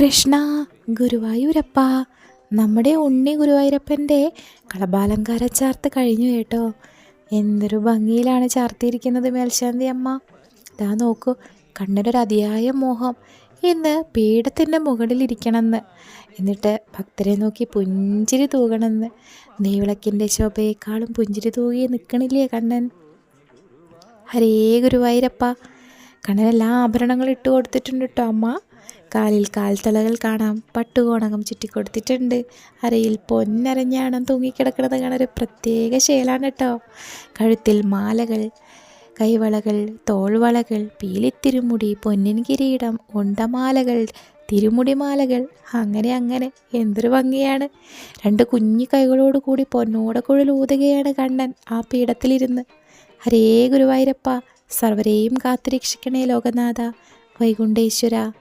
കൃഷ്ണ ഗുരുവായൂരപ്പ. നമ്മുടെ ഉണ്ണി ഗുരുവായൂരപ്പന്റെ കളബാലങ്കാര ചാർത്ത് കഴിഞ്ഞു കേട്ടോ. എന്തൊരു ഭംഗിയിലാണ് ചാർത്തിയിരിക്കുന്നത് മേൽശാന്തി അമ്മ. ഇതാ നോക്കൂ കണ്ണിനൊരു അതിയായ മോഹം. ഇന്ന് പീഠത്തിന്റെ മുകളിലിരിക്കണമെന്ന്. എന്നിട്ട് ഭക്തരെ നോക്കി പുഞ്ചിരി തൂകണമെന്ന്. നെയ്വിളക്കിന്റെ ശോഭയേക്കാളും പുഞ്ചിരി തൂകി നിൽക്കണില്ലേ കണ്ണൻ? ഹരേ ഗുരുവായൂരപ്പ. കണ്ണനെല്ലാ ആഭരണങ്ങളും ഇട്ട് കൊടുത്തിട്ടുണ്ട് കേട്ടോ അമ്മ. കാലിൽ കാൽത്തളകൾ കാണാം. പട്ടുകോണകം ചുറ്റിക്കൊടുത്തിട്ടുണ്ട്. അരയിൽ പൊന്നരഞ്ഞാണം തൂങ്ങിക്കിടക്കുന്നത് കാണാൻ ഒരു പ്രത്യേക ശേലാണ് കേട്ടോ കഴുത്തിൽ മാലകൾ കൈവളകൾ തോൾവളകൾ പീലിത്തിരുമുടി പൊന്നിൻ കിരീടം ഉണ്ടമാലകൾ തിരുമുടിമാലകൾ. അങ്ങനെ അങ്ങനെ. എന്തൊരു ഭംഗിയാണ്. രണ്ട് കുഞ്ഞു കൈകളോട് കൂടി പൊന്നോടക്കുഴൽ ഊതുകയാണ് കണ്ണൻ ആ പീഠത്തിലിരുന്ന്. ഹരേ ഗുരുവായൂരപ്പ സർവരെയും കാത്തുരക്ഷിക്കണേ ലോകനാഥ വൈകുണ്ഠേശ്വര.